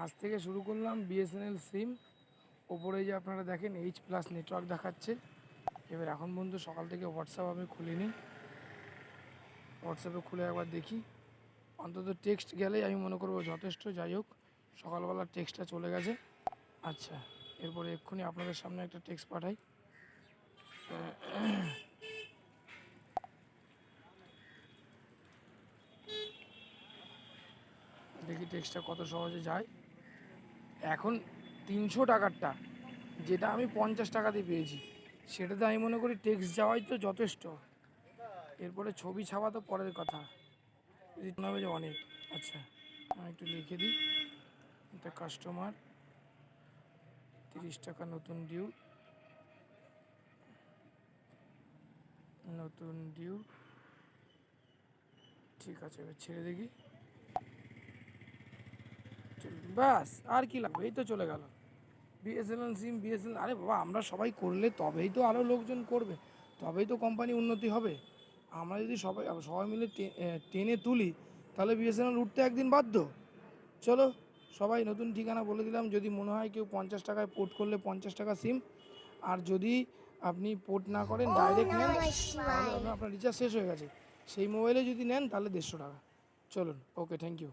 আজ থেকে শুরু করলাম বিএসএনএল সিম ওপরে যে আপনারা দেখেন এইচ প্লাস নেটওয়ার্ক দেখাচ্ছে। এবার এখন পর্যন্ত সকাল থেকে হোয়াটসঅ্যাপ আমি খুলিনি। হোয়াটসঅ্যাপে খুলে একবার দেখি। অন্তত টেক্সট গেলেই আমি মনে করব যথেষ্ট। যাই হোক, সকালবেলা টেক্সটটা চলে গেছে। আচ্ছা এরপরে এক্ষুনি আপনাদের সামনে একটা টেক্সট পাঠাই। দেখি টেক্সটটা কত সহজে যায়। এখন তিনশো টাকারটা, যেটা আমি পঞ্চাশ টাকাতে পেয়েছি। সেটাতে আমি মনে করি টেক্সট যাওয়াই তো যথেষ্ট। এরপরে ছবি ছাপা তো পরের কথা। যে অনেক। আচ্ছা আমি একটু লিখে দিই। এটা কাস্টমার তিরিশ টাকা নতুন ডিউ নতুন ডিউ ঠিক আছে, এবার ছেড়ে দেখি। ব্যাস আর কি লাগবে? এই তো চলে গেল। বিএসএনএল সিম বিএসএনএল আরে বাবা আমরা সবাই করলে তবেই তো আরও লোকজন করবে। তবেই তো কোম্পানি উন্নতি হবে। আমরা যদি সবাই সবাই মিলে টেনে তুলি তাহলে বিএসএনএল উঠতে একদিন বাধ্য। চলো সবাই নতুন ঠিকানা বলে দিলাম। যদি মনে হয় কেউ পঞ্চাশ টাকায় পোর্ট করলে পঞ্চাশ টাকা সিম আর যদি আপনি পোর্ট না করেন ডাইরেক্ট নেন তাহলে আপনার রিচার্জ শেষ হয়ে গেছে। সেই মোবাইলে যদি নেন তাহলে দেড়শো টাকা। চলুন ওকে থ্যাংক ইউ